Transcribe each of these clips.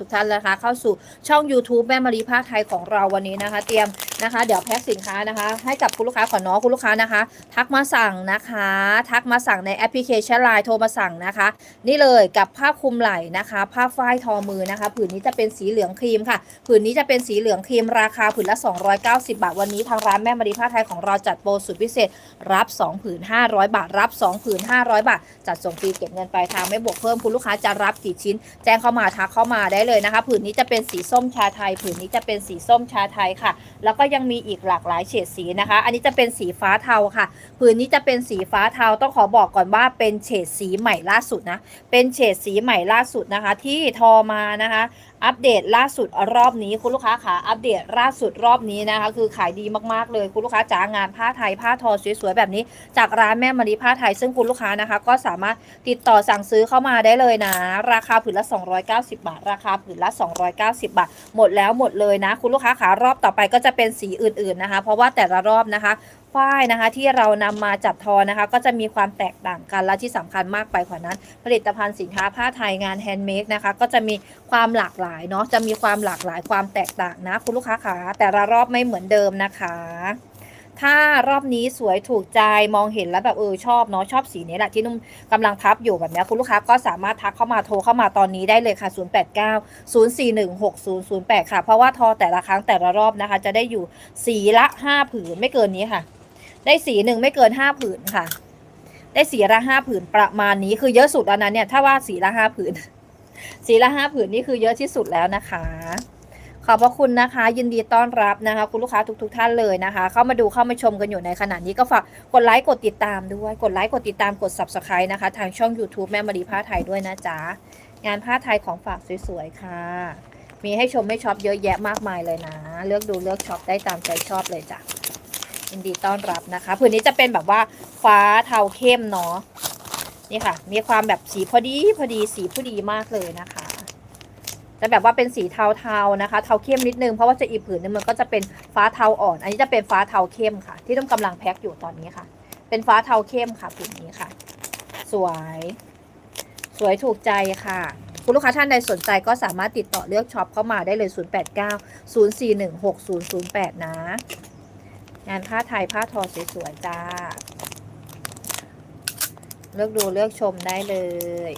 ทุกท่านนะคะเข้าสู่ช่อง YouTube แม่มารีภาคไทยของเราวันนี้นะคะ เตรียมนะคะ เดี๋ยวแพ็คสินค้านะคะ ให้กับคุณลูกค้าขอน้องคุณลูกค้านะคะ ทักมาสั่งนะคะ ทักมาสั่งในแอปพลิเคชันไลน์โทรมาสั่งนะคะ นี่เลยกับผ้าคลุมไหล่นะคะ ผ้าฝ้ายทอมือนะคะ ผืนนี้จะเป็นสีเหลืองครีมค่ะ ผืนนี้จะเป็นสีเหลืองครีมราคาผืนละ 290 บาทวันนี้ทางร้านแม่มารีผ้าไทยของเราจัดโปรสุดพิเศษ รับ 2 ผืน 500 บาท รับ 2 ผืน 500 บาท จัดส่งฟรีเก็บเงินปลายทางไม่บวกเพิ่มคุณลูกค้าจะรับกี่ชิ้น แจ้งเข้ามาทักเข้ามาได้เลยนะคะ ผืนนี้จะเป็นสีส้มชาไทย ผืนนี้จะเป็นสีส้มชาไทยค่ะ แล้วก็ยังมีอีกหลากหลายเฉดสีนะคะ อันนี้จะเป็นสีฟ้าเทาค่ะ ผืนนี้จะเป็นสีฟ้าเทาต้องขอบอกก่อนว่าเป็นเฉดสีใหม่ล่าสุดนะ เป็นเฉดสีใหม่ล่าสุดนะคะ ที่ทอมานะคะอัปเดตล่าสุดรอบนี้คุณลูกค้าขาอัปเดตล่าสุดรอบนี้นะคะคือขายดีมากๆเลยคุณลูกค้าจ๋างานผ้าไทยผ้าทอสวยๆแบบนี้ จากร้านแม่มารีผ้าไทยซึ่งคุณลูกค้านะคะ ก็สามารถติดต่อสั่งซื้อเข้ามาได้เลยนะ ราคาผืนละ 290 บาท ราคาผืนละ 290 บาท หมดแล้วหมดเลยนะ คุณลูกค้าขารอบต่อไปก็จะเป็นสีอื่นๆนะคะ เพราะว่าแต่ละรอบนะคะ ฝ้ายนะคะ ที่เรานำมาจัดทอนะคะ ก็จะมีความแตกต่างกันและที่สำคัญมากไปกว่านั้น ผลิตภัณฑ์สินค้าผ้าไทยงานแฮนด์เมดนะคะ ก็จะมีความหลากหลายเนาะจะมีความหลากหลายความแตกต่างนะ คุณลูกค้าขาแต่ละรอบไม่เหมือนเดิมนะคะถ้ารอบนี้สวยถูกใจมองเห็นแล้วแบบเออชอบเนาะชอบสีนี้แหละที่นุ่มกำลังพับอยู่แบบนี้คุณลูกค้าก็สามารถทักเข้ามาโทรเข้ามาตอนนี้ได้เลยค่ะ 089 041 6008 ค่ะ เพราะว่าทอแต่ละครั้งแต่ละรอบนะคะ จะได้อยู่สีละ 5 ผืนไม่เกินนี้ค่ะ ได้สีหนึ่งไม่เกิน5ผืนค่ะ ได้สีละห้าผืนประมาณนี้คือเยอะสุดแล้วนะเนี่ย ถ้าว่าสีละห้าผืน สีละห้าผืนนี่คือเยอะที่สุดแล้วนะคะ ขอบพระคุณนะคะ ยินดีต้อนรับนะคะ คุณลูกค้าทุกๆท่านเลยนะคะ เข้ามาดูเข้ามาชมกันอยู่ในขณะนี้ก็ฝากกดไลค์กดติดตามด้วย กดไลค์กดติดตามกด subscribe นะคะ ทางช่อง YouTube แม่มารีผ้าไทยด้วยนะจ๊ะงานผ้าไทยของฝากสวยๆค่ะมีให้ชมให้ช็อปเยอะแยะมากมายเลยนะ เลือกดูเลือกช็อปได้ตามใจชอบเลยจ้ะ ยินดีต้อนรับนะคะผืนนี้จะเป็นแบบว่าฟ้าเทาเข้มเนาะนี่ค่ะ มีความแบบสีพอดีพอดีสีผู้ดีมากเลยนะคะจะแบบว่าเป็นสีเทาๆนะคะ เทาเข้มนิดนึงเพราะว่าจะอีกผืนนึงมันก็จะเป็นฟ้าเทาอ่อน อันนี้จะเป็นฟ้าเทาเข้มค่ะ ที่ต้องกำลังแพ็คอยู่ตอนนี้ค่ะ เป็นฟ้าเทาเข้มค่ะผืนนี้ค่ะ สวย สวยถูกใจค่ะคุณลูกค้าท่านใดสนใจก็สามารถติดต่อเลือกช็อปเข้ามาได้เลย 089 041 6008 นะ งานผ้าไทยผ้าทอสวยๆจ้า เลือกดูเลือกชมได้เลย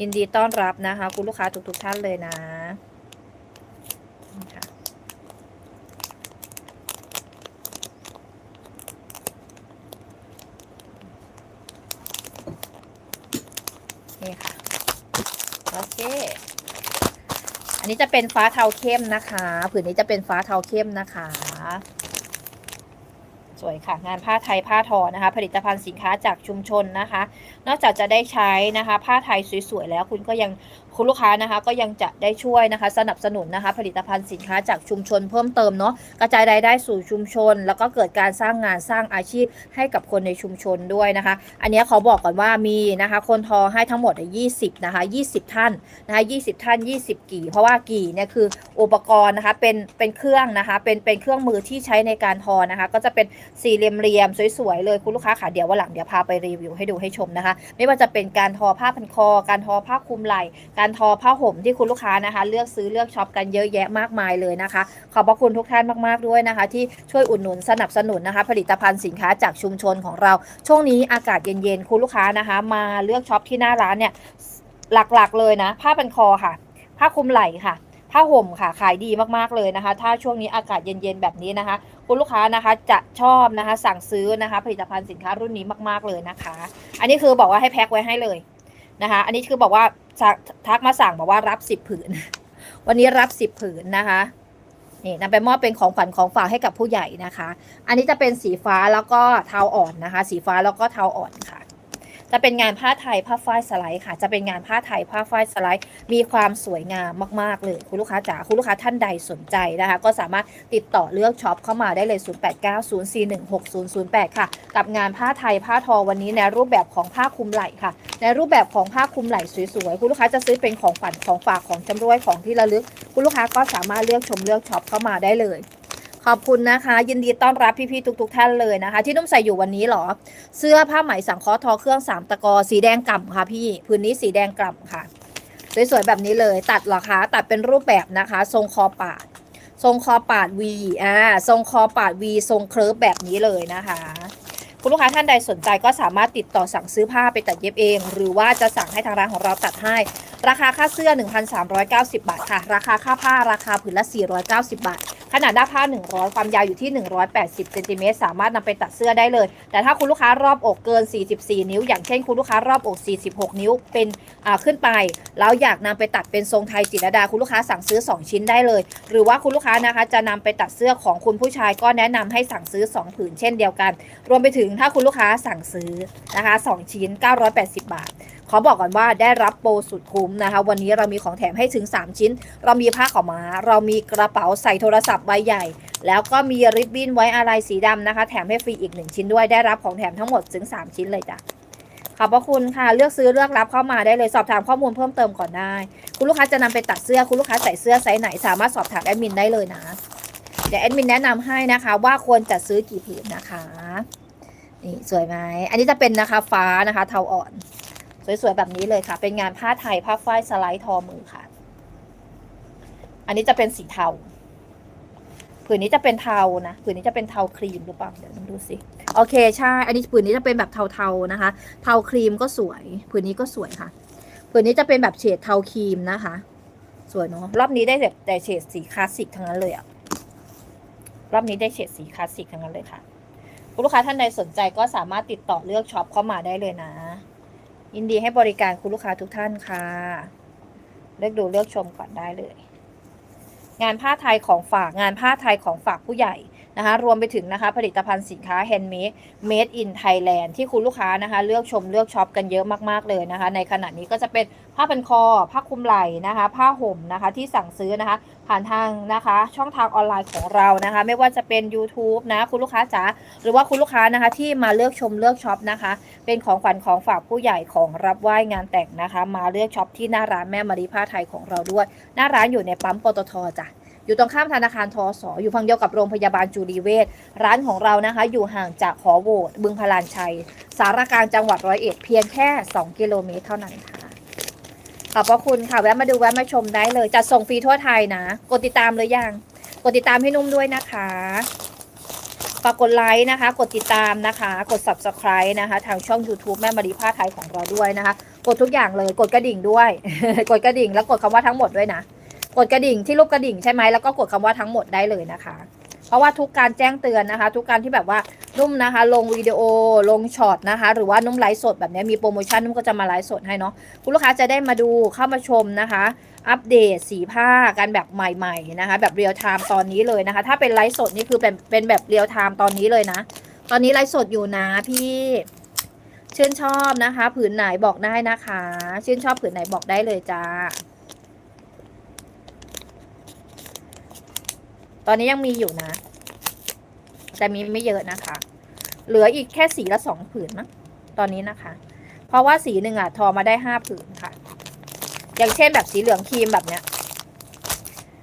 ยินดีต้อนรับนะคะ คุณลูกค้าทุกๆท่านเลยนะนี่ค่ะ โอเค อันนี้จะเป็นฟ้าเทาเข้มนะคะ ผืนนี้จะเป็นฟ้าเทาเข้มนะคะ วยค่ะ งานผ้าไทยผ้าทอนะคะ ผลิตภัณฑ์สินค้าจากชุมชนนะคะ นอกจากจะได้ใช้นะคะ ผ้าไทยสวยๆแล้วคุณก็ยัง คุณลูกค้านะคะก็ยังจะได้ช่วยนะคะสนับสนุนนะคะผลิตภัณฑ์สินค้าจากชุมชนเพิ่มเติมเนาะกระจายรายได้สู่ชุมชน แล้วก็เกิดการสร้างงานสร้างอาชีพให้กับคนในชุมชนด้วยนะคะ อันนี้เขาบอกก่อนว่ามีนะคะคนทอให้ทั้งหมด 20นะคะ20 ท่านนะคะ20 ท่าน 20 กี่ เพราะว่ากี่เนี่ยคืออุปกรณ์นะคะเป็นเป็นเครื่องนะคะเป็นเป็นเครื่องมือที่ใช้ในการทอนะคะ ก็จะเป็นสี่เหลี่ยมๆสวยๆเลยคุณลูกค้าค่ะเดี๋ยววันหลังเดี๋ยวพาไปรีวิวให้ดูให้ชมนะคะ ไม่ว่าจะเป็นการทอผ้าพันคอ การทอผ้าคลุมไหล่การการทอผ้าห่มที่คุณลูกค้านะคะ เลือกซื้อเลือกช็อปกันเยอะแยะมากมายเลยนะคะ ขอบพระคุณทุกท่านมากๆด้วยนะคะ ที่ช่วยอุดหนุนสนับสนุนนะคะ ผลิตภัณฑ์สินค้าจากชุมชนของเรา ช่วงนี้อากาศเย็นๆคุณลูกค้านะคะ มาเลือกช็อปที่หน้าร้านเนี่ยหลักๆเลยนะ ผ้าพันคอค่ะ ผ้าคลุมไหล่ค่ะผ้าห่มค่ะขายดีมากๆเลยนะคะ ถ้าช่วงนี้อากาศเย็นๆแบบนี้นะคะ คุณลูกค้านะคะจะชอบนะคะ สั่งซื้อนะคะ ผลิตภัณฑ์สินค้ารุ่นนี้มากๆเลยนะคะ อันนี้คือบอกว่าให้แพ็คไว้ให้เลยนะคะ อันนี้คือบอกว่า ทักมาสั่งบอกว่ารับสิบผืน วันนี้รับสิบผืนนะคะนี่นำไปมอบเป็นของขวัญของฝากให้กับผู้ใหญ่นะคะ อันนี้จะเป็นสีฟ้าแล้วก็เทาอ่อนนะคะ สีฟ้าแล้วก็เทาอ่อนค่ะ จะเป็นงานผ้าไทยผ้าฝ้ายสไลด์ค่ะ จะเป็นงานผ้าไทยผ้าฝ้ายสไลด์ มีความสวยงามมากๆเลยคุณลูกค้าจ๋าคุณลูกค้าท่านใดสนใจนะคะ ก็สามารถติดต่อเลือกช็อปเข้ามาได้เลย 0890416008 ค่ะ กับงานผ้าไทยผ้าทอวันนี้ในรูปแบบของผ้าคลุมไหล่ค่ะ ในรูปแบบของผ้าคลุมไหล่สวยๆคุณลูกค้าจะซื้อเป็นของฝันของฝากของจำรวยของที่ระลึก คุณลูกค้าก็สามารถเลือกชมเลือกช็อปเข้ามาได้เลย ขอบคุณนะคะ ยินดีต้อนรับพี่ๆทุก ๆ ท่านเลยนะคะ ที่นุ่มใส่อยู่วันนี้หรอ เสื้อผ้าไหมสังเคราะห์ทอเครื่องสามตะกอสีแดงกล่ำค่ะพี่พื้นนี้สีแดงกล่ำค่ะ สวยๆแบบนี้เลยตัดหรอคะตัดเป็นรูปแบบนะคะ ทรงคอปาด ทรงคอปาด V อ่าทรงคอปาด V ทรงเคลิร์ฟแบบนี้เลยนะคะคุณลูกค้าท่านใดสนใจก็สามารถติดต่อสั่งซื้อผ้าไปตัดเย็บเอง หรือว่าจะสั่งให้ทางร้านของเราตัดให้ ราคาค่าเสื้อ 1,390 บาทค่ะ ราคาค่าผ้าราคาผืนละ 490 บาท ขนาดด้าผ้า 100 ความยาวอยู่ที่ 180เซนติเมตรสามารถนำไปตัดเสื้อได้เลย แต่ถ้าคุณลูกค้ารอบอกเกิน 44 นิ้ว อย่างเช่นคุณลูกค้ารอบอก 46 นิ้วเป็นอ่าขึ้นไป แล้วอยากนำไปตัดเป็นทรงไทยจิตรดาคุณลูกค้าสั่งซื้อ 2 ชิ้นได้เลย หรือว่าคุณลูกค้านะคะจะนำไปตัดเสื้อของคุณผู้ชายก็แนะนำให้สั่งซื้อ 2 ผืนเช่นเดียวกัน รวมไปถึงถ้าคุณลูกค้าสั่งซื้อนะคะ 2 ชิ้น 980 บาท อบอกก่อนว่าได้รับโปรสุดคุ้มนะคะ วันนี้เรามีของแถมให้ถึง 3 ชิ้น เรามีผ้าขาวม้า เรามีกระเป๋าใส่โทรศัพท์ใบใหญ่ แล้วก็มีริบบิ้นไว้อะไรสีดำนะคะ แถมให้ฟรีอีก 1 ชิ้นด้วยได้รับของแถมทั้งหมดถึง 3 ชิ้นเลยจ้ะขอบพระคุณค่ะ เลือกซื้อเลือกรับเข้ามาได้เลยสอบถามข้อมูลเพิ่มเติมก่อนได้ คุณลูกค้าจะนำไปตัดเสื้อคุณลูกค้าใส่เสื้อไซส์ไหนสามารถสอบถามแอดมินได้เลยนะ เดี๋ยวแอดมินแนะนำให้นะคะ ว่าควรจะซื้อกี่ผืนนะคะ นี่สวยไหม อันนี้จะเป็นนะคะฟ้านะคะเทาอ่อน สวยๆแบบนี้เลยค่ะ เป็นงานผ้าไทยผ้าฝ้ายสไลด์ทอมือค่ะ อันนี้จะเป็นสีเทาผืนนี้จะเป็นเทานะผืนนี้จะเป็นเทาครีมหรือเปล่าเดี๋ยวลองดูสิโอเคใช่อันนี้ผืนนี้จะเป็นแบบเทาๆนะคะ เทาครีมก็สวยผืนนี้ก็สวยค่ะผืนนี้จะเป็นแบบเฉดเทาครีมนะคะ สวยเนาะรอบนี้ได้แบบแต่เฉดสีคลาสสิกทั้งนั้นเลยอะรอบนี้ได้เฉดสีคลาสสิกทั้งนั้นเลยค่ะคุณลูกค้าท่านใดสนใจก็สามารถติดต่อเลือกช็อปเข้ามาได้เลยนะ ยินดีให้บริการคุณลูกค้าทุกท่านค่ะ เลือกดูเลือกชมก่อนได้เลย งานผ้าไทยของฝากงานผ้าไทยของฝากผู้ใหญ่นะคะ รวมไปถึงนะคะ ผลิตภัณฑ์สินค้าแฮนด์เมด made in Thailand ที่คุณลูกค้านะคะ เลือกชมเลือกช็อปกันเยอะมากๆเลยนะคะ ในขณะนี้ก็จะเป็นผ้าพันคอ ผ้าคลุมไหล่นะคะ ผ้าห่มนะคะที่สั่งซื้อนะคะ ผ่านทางนะคะ ช่องทางออนไลน์ของเรานะคะ ไม่ว่าจะเป็น YouTube นะ คุณลูกค้าจ๋าหรือว่าคุณลูกค้านะคะ ที่มาเลือกชมเลือกช็อปนะคะ เป็นของขวัญของฝากผู้ใหญ่ของรับไหว้งานแต่งนะคะ มาเลือกช็อปที่หน้าร้านแม่มารีผ้าไทยของเราด้วย หน้าร้านอยู่ในปั๊มปตทจ้ะอยู่ตรงข้ามธนาคารทอสออยู่ฝั่งเดียวกับโรงพยาบาลจุรีเวชร้านของเรานะคะ อยู่ห่างจากหอโหวตบึงพลานชัย สารกลางจังหวัดร้อยเอ็ดเพียงแค่ 2 กิโลเมตรเท่านั้นค่ะ ขอบพระคุณค่ะ แวะมาดูแวะมาชมได้เลยจัดส่งฟรีทั่วไทยนะ กดติดตามเลยยัง กดติดตามให้นุ่มด้วยนะคะฝากกดไลค์นะคะ กดติดตามนะคะ กด subscribe นะคะ ทางช่อง YouTube แม่มารีผ้าไทยของเราด้วยนะคะ กดทุกอย่างเลย กดกระดิ่งด้วย กดกระดิ่งแล้วกดคำว่าทั้งหมดด้วยนะ กดกระดิ่งที่รูปกระดิ่งใช่ไหมแล้วก็กดคำว่าทั้งหมดได้เลยนะคะ เพราะว่าทุกการแจ้งเตือนนะคะ ทุกการที่แบบว่านุ่มนะคะ ลงวิดีโอลงช็อตนะคะ หรือว่านุ่มไลฟ์สดแบบนี้มีโปรโมชั่นนุ่มก็จะมาไลฟ์สดให้เนาะคุณลูกค้าจะได้มาดูเข้ามาชมนะคะ อัปเดตสีผ้ากันแบบใหม่ๆนะคะ แบบเรียลไทม์ตอนนี้เลยนะคะ ถ้าเป็นไลฟ์สดนี่คือเป็นเป็นแบบเรียลไทม์ตอนนี้เลยนะ ตอนนี้ไลฟ์สดอยู่นะพี่ชื่นชอบนะคะ ผืนไหนบอกได้นะคะ ชื่นชอบผืนไหนบอกได้เลยจ้า ตอนนี้ยังมีอยู่นะ แต่มีไม่เยอะนะคะ เหลืออีกแค่สีละสองผืนมั้งตอนนี้นะคะ เพราะว่าสีหนึ่งอะทอมาได้ห้าผืนค่ะ อย่างเช่นแบบสีเหลืองครีมแบบเนี้ย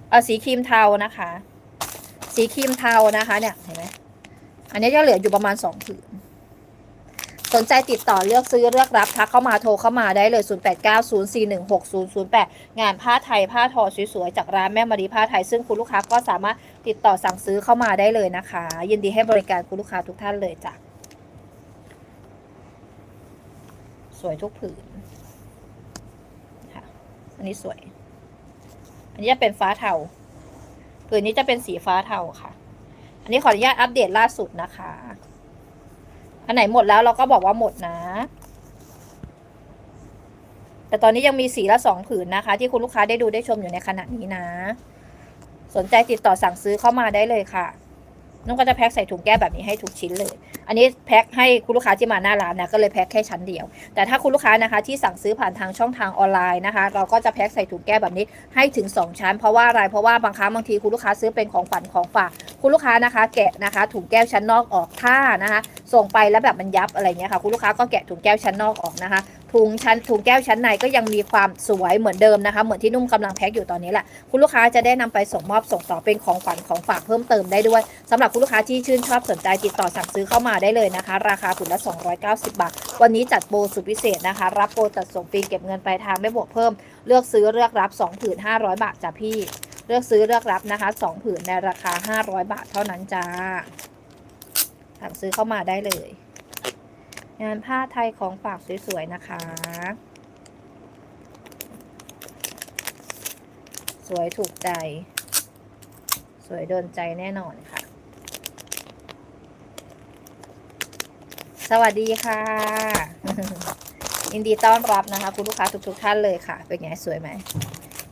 เออสีครีมเทานะคะ สีครีมเทานะคะ เนี่ยเห็นไหมอันนี้จะเหลืออยู่ประมาณสองผืน สนใจติดต่อเลือกซื้อเลือกรับทักเข้ามาโทรเข้ามาได้เลย 0890416008 งานผ้าไทยผ้าทอสวยๆ จากร้านแม่มารีผ้าไทย ซึ่งคุณลูกค้าก็สามารถติดต่อสั่งซื้อเข้ามาได้เลยนะคะ ยินดีให้บริการคุณลูกค้าทุกท่านเลยจ้ะ สวยทุกผืนค่ะอันนี้สวย อันนี้จะเป็นฟ้าเทาผืนนี้จะเป็นสีฟ้าเทาค่ะ อันนี้ขออนุญาตอัปเดตล่าสุดนะคะ อันไหนหมดแล้วเราก็บอกว่าหมดนะ แต่ตอนนี้ยังมีสีละสองผืนนะคะ ที่คุณลูกค้าได้ดูได้ชมอยู่ในขณะนี้นะ สนใจติดต่อสั่งซื้อเข้ามาได้เลยค่ะนุ่งก็จะแพ็คใส่ถุงแก้แบบนี้ให้ทุกชิ้นเลยอันนี้แพ็คให้คุณลูกค้าที่มาหน้าร้านนะก็เลยแพ็คแค่ชั้นเดียว แต่ถ้าคุณลูกค้านะคะที่สั่งซื้อผ่านทางช่องทางออนไลน์นะคะ เราก็จะแพ็คใส่ถุงแก้วแบบนี้ให้ถึง 2 ชั้น เพราะว่าอะไรเพราะว่าบางครั้งบางทีคุณลูกค้าซื้อเป็นของขวัญของฝากคุณลูกค้านะคะแกะนะคะถุงแก้วชั้นนอกออกถ้านะคะส่งไปแล้วแบบมันยับอะไรเงี้ยค่ะคุณลูกค้าก็แกะถุงแก้วชั้นนอกออกนะคะถุงชั้นถุงแก้วชั้นในก็ยังมีความสวยเหมือนเดิมนะคะเหมือนที่นุ่มกำลังแพ็คอยู่ตอนนี้แหละคุณลูกค้าจะได้นำไปส่งมอบส่งต่อเป็นของขวัญของฝากเพิ่มเติมได้ด้วยสำหรับคุณลูกค้าที่ชื่นชอบสนใจติดต่อสั่งซื้อเข้ามาได้เลยนะคะ ราคาถุงละ 290 บาท วันนี้จัดโปรสุดพิเศษนะคะ รับโปรจัดส่งฟรีเก็บเงินปลายทางไม่บวกเพิ่ม เลือกซื้อเลือกรับ2ผืน500 บาทจ้ะพี่ เลือกซื้อเลือกรับนะคะ2ผืนในราคา 500 บาทเท่านั้นจ้าสั่งซื้อเข้ามาได้เลย งานผ้าไทยของฝากสวยๆนะคะสวยถูกใจ สวยโดนใจแน่นอนค่ะ สวัสดีค่ะ ยินดีต้อนรับนะคะ คุณลูกค้าทุก ๆ ท่านเลยค่ะ เป็นไงสวยไหม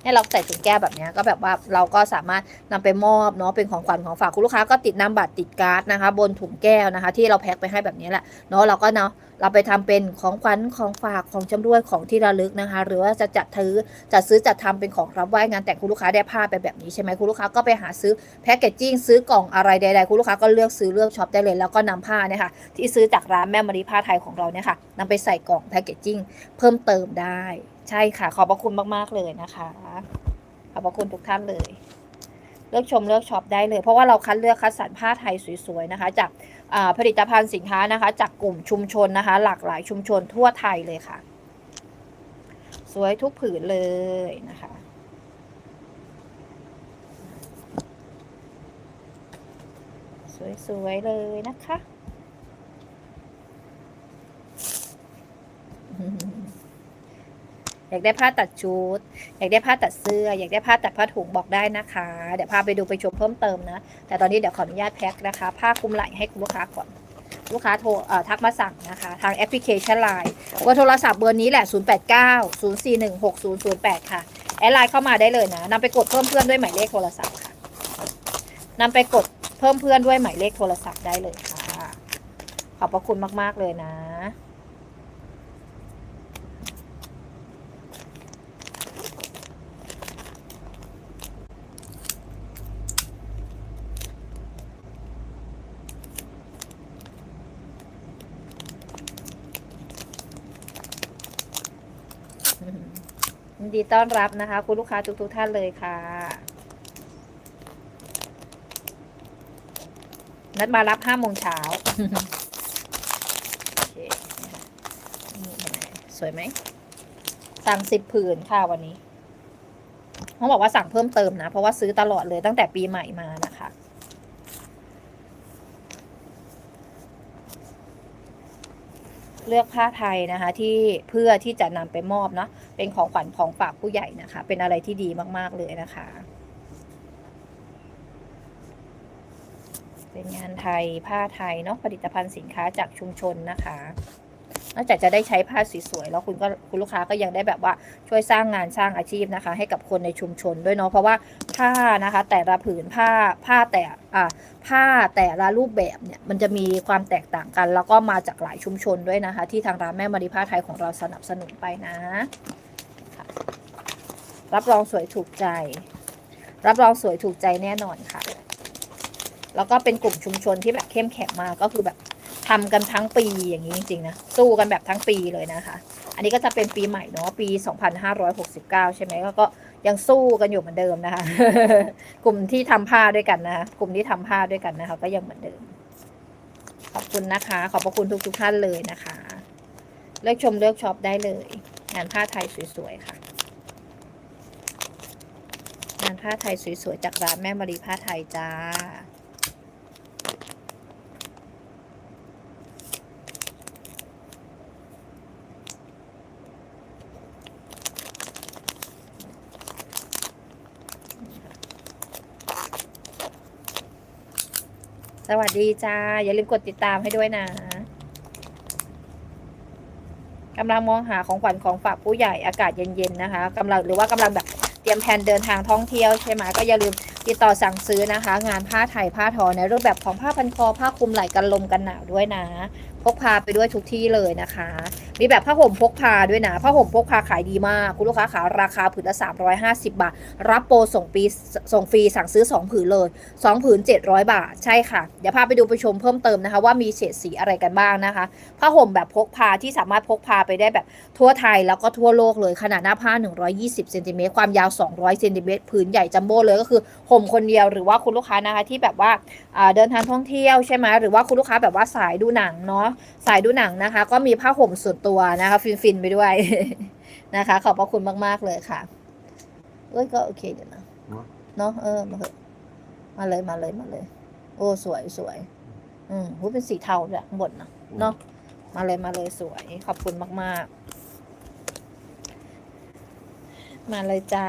เนี่ยเราใส่ถุงแก้วแบบนี้ก็แบบว่าเราก็สามารถนำไปมอบเนาะเป็นของขวัญของฝากคุณลูกค้าก็ติดนามบัตรติดการ์ดนะคะ บนถุงแก้วนะคะ ที่เราแพ็คไปให้แบบนี้แหละเนาะเราก็เนาะเราไปทำเป็นของขวัญของฝากของจำรวยของที่ระลึกนะคะ หรือว่าจะจัดถือจัดซื้อจัดทำเป็นของรับไหว้งานแต่งคุณลูกค้าได้ผ้าไปแบบนี้ใช่ไหมคุณลูกค้าก็ไปหาซื้อแพ็กเกจจิ้งซื้อกล่องอะไรใดๆคุณลูกค้าก็เลือกซื้อเลือกช็อปได้เลยแล้วก็นำผ้าเนี่ยค่ะที่ซื้อจากร้านแม่มะลิผ้าไทยของเราเนี่ยค่ะนำไปใส่กล่องแพ็กเกจจิ้งเพิ่มเติมได้ ใช่ค่ะ ขอบพระคุณมาก ๆ เลยนะคะ ขอบพระคุณทุกท่านเลย เลือกชมเลือกช็อปได้เลย เพราะว่าเราคัดเลือกคัดสรรผ้าไทยสวยๆนะคะ จากผลิตภัณฑ์สินค้านะคะ จากกลุ่มชุมชนนะคะ หลากหลายชุมชนทั่วไทยเลยค่ะ สวยทุกผืนเลยนะคะสวยๆเลยนะคะ อยากได้ผ้าตัดชุด อยากได้ผ้าตัดเสื้อ อยากได้ผ้าตัดผ้าถุงบอกได้นะคะ เดี๋ยวพาไปดูไปชมเพิ่มเติมนะ แต่ตอนนี้เดี๋ยวขออนุญาตแพ็คนะคะ ผ้าคลุมไหล่ให้คุณลูกค้าก่อน ลูกค้าโทรทักมาสั่งนะคะ ทางแอปพลิเคชันไลน์เบอร์โทรศัพท์เบอร์นี้แหละ 089 041 6008 ค่ะ แอดไลน์เข้ามาได้เลยนะนำไปกดเพิ่มเพื่อนด้วยหมายเลขโทรศัพท์ค่ะนำไปกดเพิ่มเพื่อนด้วยหมายเลขโทรศัพท์ได้เลยค่ะ ขอบพระคุณมาก ๆ เลยนะ ยิน ดีต้อนรับนะคะ คุณลูกค้าทุกๆท่านเลยค่ะ นัดมารับห้าโมงเช้าสวยไหม สั่งสิบผืนค่ะวันนี้เขาบอกว่าสั่งเพิ่มเติมนะ เพราะว่าซื้อตลอดเลยตั้งแต่ปีใหม่มานะคะ เลือกผ้าไทยนะคะ ที่เพื่อที่จะนำไปมอบเนาะ เป็นของขวัญของฝากผู้ใหญ่นะคะ เป็นอะไรที่ดีมากๆเลยนะคะ เป็นงานไทยผ้าไทยเนาะผลิตภัณฑ์สินค้าจากชุมชนนะคะนอกจากจะได้ใช้ผ้าสวยๆแล้วคุณก็คุณลูกค้าก็ยังได้แบบว่าช่วยสร้างงานสร้างอาชีพนะคะ ให้กับคนในชุมชนด้วยเนาะเพราะว่าผ้านะคะ แต่ละผืนผ้าผ้าแต่อ่าผ้าแต่ละรูปแบบเนี่ยมันจะมีความแตกต่างกัน แล้วก็มาจากหลายชุมชนด้วยนะคะ ที่ทางร้านแม่มาริผ้าไทยของเราสนับสนุนไปนะค่ะ รับรองสวยถูกใจ รับรองสวยถูกใจแน่นอนค่ะ แล้วก็เป็นกลุ่มชุมชนที่แบบเข้มแข็งมากก็คือแบบทำกันทั้งปีอย่างนี้จริงๆนะสู้กันแบบทั้งปีเลยนะคะ อันนี้ก็จะเป็นปีใหม่เนาะปี 2569 ใช่ไหมก็ก็ยังสู้กันอยู่เหมือนเดิมนะคะ กลุ่มที่ทำผ้าด้วยกันนะคะกลุ่มที่ทำผ้าด้วยกันนะคะ ก็ยังเหมือนเดิม ขอบคุณนะคะ ขอบพระคุณทุกทุกๆท่านเลยนะคะ เลือกชมเลือกช็อปได้เลย งานผ้าไทยสวยๆค่ะานผ้าไทยสวยๆ จากร้านแม่มารีผ้าไทยจ้า สวัสดีจ้า อย่าลืมกดติดตามให้ด้วยนะกำลังมองหาของขวัญของฝากผู้ใหญ่อากาศเย็นๆนะคะกำลังหรือว่ากำลังแบบ เตรียมแผนเดินทางท่องเที่ยวใช่ไหมก็อย่าลืมติดต่อสั่งซื้อนะคะ งานผ้าไทยผ้าทอในรูปแบบของผ้าพันคอผ้าคลุมไหล่กันลมกันหนาวด้วยนะพกพาไปด้วยทุกที่เลยนะคะ มีแบบผ้าห่มพกพาด้วยนะผ้าห่มพกพาขายดีมาก คุณลูกค้าขาราคาผืนละ 350 บาท รับโปรส่งปีส่งฟรีสั่งซื้อ 2 ผืนเลย 2 ผืน 700 บาท ใช่ค่ะ เดี๋ยวพาไปดูไปชมเพิ่มเติมนะคะ ว่ามีเฉดสีอะไรกันบ้างนะคะ ผ้าห่มแบบพกพาที่สามารถพกพาไปได้แบบทั่วไทยแล้วก็ทั่วโลกเลยขนาดหน้าผ้า 120เซนติเมตรความยาว 200เซนติเมตรผืนใหญ่จัมโบ้เลยก็คือห่มคนเดียวหรือว่าคุณลูกค้านะคะที่แบบว่าเดินทางท่องเที่ยวใช่ไหมหรือว่าคุณลูกค้าแบบว่าสายดูหนังเนาะสายดูหนังนะคะ ก็มีผ้าห่มส่วนตัวนะคะ ฟินๆไปด้วยนะคะ ขอบพระคุณมากๆเลยค่ะเอ้ยก็โอเคเดี๋ยวนะเนอะเนาะเออมาเถอะมาเลยมาเลยมาเลย โอ้สวยสวยอืมหูเป็นสีเทาแบบข้างบนนะเนาะมาเลยมาเลยสวย ขอบคุณมาก ๆ มาเลยจ้า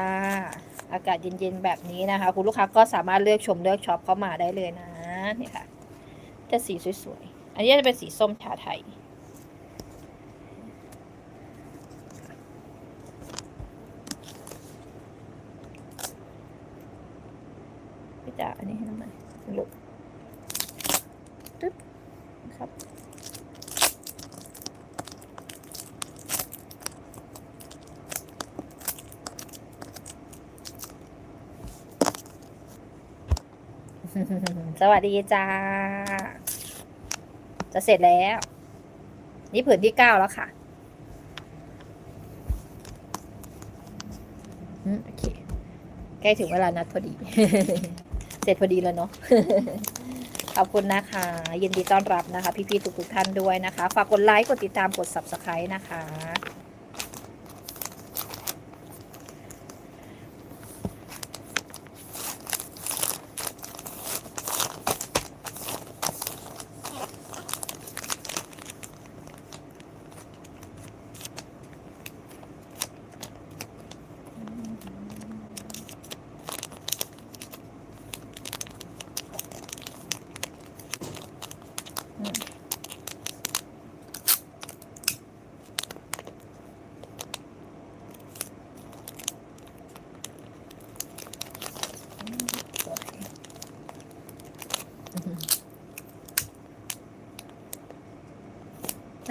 อากาศเย็นๆแบบนี้นะคะ คุณลูกค้าก็สามารถเลือกชมเลือกช็อปเข้ามาได้เลยนะนี่ค่ะจะสีสวยๆ อันนี้จะเป็นสีส้มชาไทย พี่จ๋าอันนี้ให้น้ำหม่ลุกตึ๊บครับ สวัสดีจ้า จะเสร็จแล้ว นี่ผืนที่เก้าแล้วค่ะอืมโอเค ใกล้ถึงเวลานัดพอดี เสร็จพอดีแล้วเนาะขอบคุณนะคะ ยินดีต้อนรับนะคะ พี่ๆทุกๆท่านด้วยนะคะ ฝากกดไลค์ กดติดตามกด subscribe นะคะ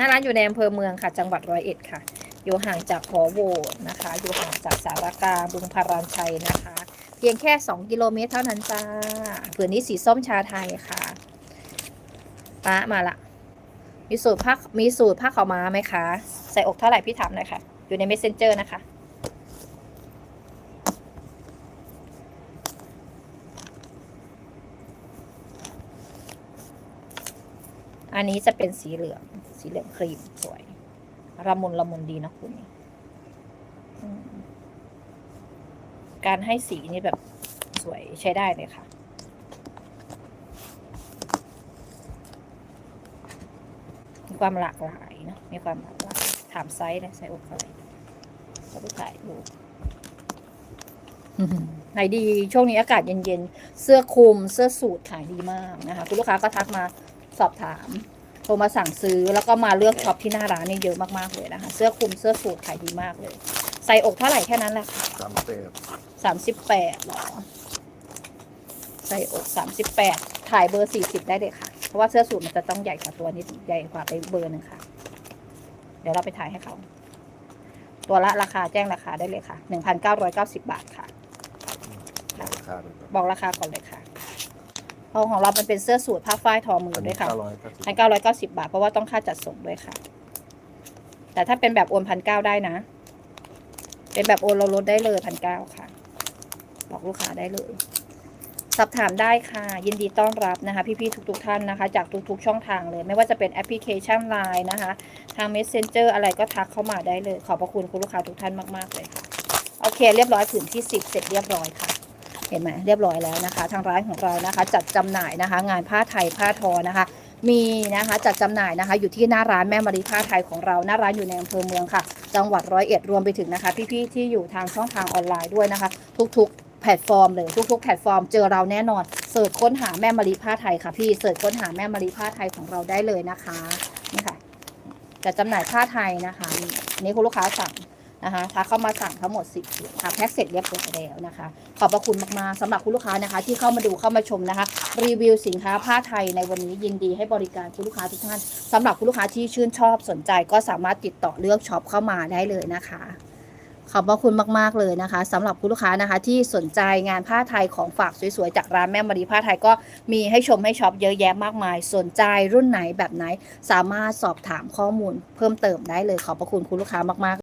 หน้าร้านอยู่ในอำเภอเมืองค่ะ จังหวัดร้อยเอ็ดค่ะ อยู่ห่างจากหอโวนะคะ อยู่ห่างจากสารกลางบึงพารานชัยนะคะ เพียงแค่ 2 กิโลเมตรเท่านั้นจ้าผืนนี้สีส้มชาไทยค่ะป้ามาละ มีสูตรผ้ามีสูตรผ้าขาวม้าไหมคะ ใส่อกเท่าไหร่พี่ถามหน่อยค่ะ อยู่ใน messenger นะคะ อันนี้จะเป็นสีเหลือง สีเหลืองครีมสวยละมุนละมุนดีนะคุณการให้สีนี่แบบสวยใช้ได้เลยค่ะ มีความหลากหลายเนะมีความหลากหลาย ถามไซส์นะไซส์อกอะไรจะไปถ่ายดูขายดี ช่วงนี้อากาศเย็นๆ เสื้อคลุม เสื้อสูทขายดีมากนะคะ คุณลูกค้าก็ทักมา สอบถาม โทรมาสั่งซื้อแล้วก็มาเลือกช็อปที่หน้าร้านนี่เยอะมากๆเลยนะคะ เสื้อคลุมเสื้อสูทขายดีมากเลย ใส่อกเท่าไหร่แค่นั้นแหละค่ะสามเศษสามสิบแปดหรอ ใส่อกสามสิบแปดถ่ายเบอร์สี่สิบได้เลยค่ะ เพราะว่าเสื้อสูทมันจะต้องใหญ่กว่าตัวนิดใหญ่กว่าไปเบอร์หนึ่งค่ะ เดี๋ยวเราไปถ่ายให้เขา ตัวละราคาแจ้งราคาได้เลยค่ะหนึ่งพันเก้าร้อยเก้าสิบบาทค่ะ ราคาเป็นบอกราคาก่อนเลยค่ะ เพราะของเรามันเป็นเสื้อสูทผ้าฝ้ายทอมือด้วยค่ะเก้าร้อยเก้าสิบพันเก้าร้อยเก้าสิบาท เพราะว่าต้องค่าจัดส่งด้วยค่ะ แต่ถ้าเป็นแบบโอนพันเก้าได้นะ เป็นแบบโอนเราลดได้เลยพันเก้าค่ะ บอกลูกค้าได้เลย สอบถามได้ค่ะ ยินดีต้อนรับนะคะ พี่ๆทุก ๆ ท่านนะคะ จากทุก ๆ ช่องทางเลย ไม่ว่าจะเป็นแอปพลิเคชัน Line นะคะ ทาง Messenger อะไรก็ทักเข้ามาได้เลย ขอบพระคุณคุณลูกค้าทุกท่านมากๆเลยค่ะ โอเค เรียบร้อยผืนที่สิบเสร็จเรียบร้อยค่ะ เห็นไหมเรียบร้อยแล้วนะคะ ทางร้านของเรานะคะ จัดจำหน่ายนะคะ งานผ้าไทยผ้าทอนะคะ มีนะคะจัดจำหน่ายนะคะ อยู่ที่หน้าร้านแม่มารีผ้าไทยของเราหน้าร้านอยู่ในอำเภอเมืองค่ะ จังหวัดร้อยเอ็ดรวมไปถึงนะคะ พี่ๆที่อยู่ทางช่องทางออนไลน์ด้วยนะคะ ทุกๆ แพลตฟอร์มเลยทุกๆ แพลตฟอร์มเจอเราแน่นอนเสิร์ชค้นหาแม่มารีผ้าไทยค่ะพี่เสิร์ชค้นหาแม่มารีผ้าไทยของเราได้เลยนะคะนี่ค่ะจัดจำหน่ายผ้าไทยนะคะนี่คุณลูกค้าสั่ง นะคะทักเข้ามาสั่งทั้งหมด10ถุงค่ะแพ็คเสร็จเรียบร้อยแล้วนะคะ ขอบพระคุณมากๆสำหรับคุณลูกค้านะคะ ที่เข้ามาดูเข้ามาชมนะคะ รีวิวสินค้าผ้าไทยในวันนี้ยินดีให้บริการคุณลูกค้าทุกท่านสำหรับคุณลูกค้าที่ชื่นชอบสนใจก็สามารถติดต่อเลือกช็อปเข้ามาได้เลยนะคะขอบพระคุณมาก ๆ เลยนะคะสำหรับคุณลูกค้านะคะ ที่สนใจงานผ้าไทยของฝากสวย ๆ จากร้านแม่มารีผ้าไทยก็มีให้ชมให้ช็อปเยอะแยะมากมาย สนใจรุ่นไหนแบบไหน สามารถสอบถามข้อมูลเพิ่มเติมได้เลยขอบพระคุณคุณลูกค้ามาก ๆ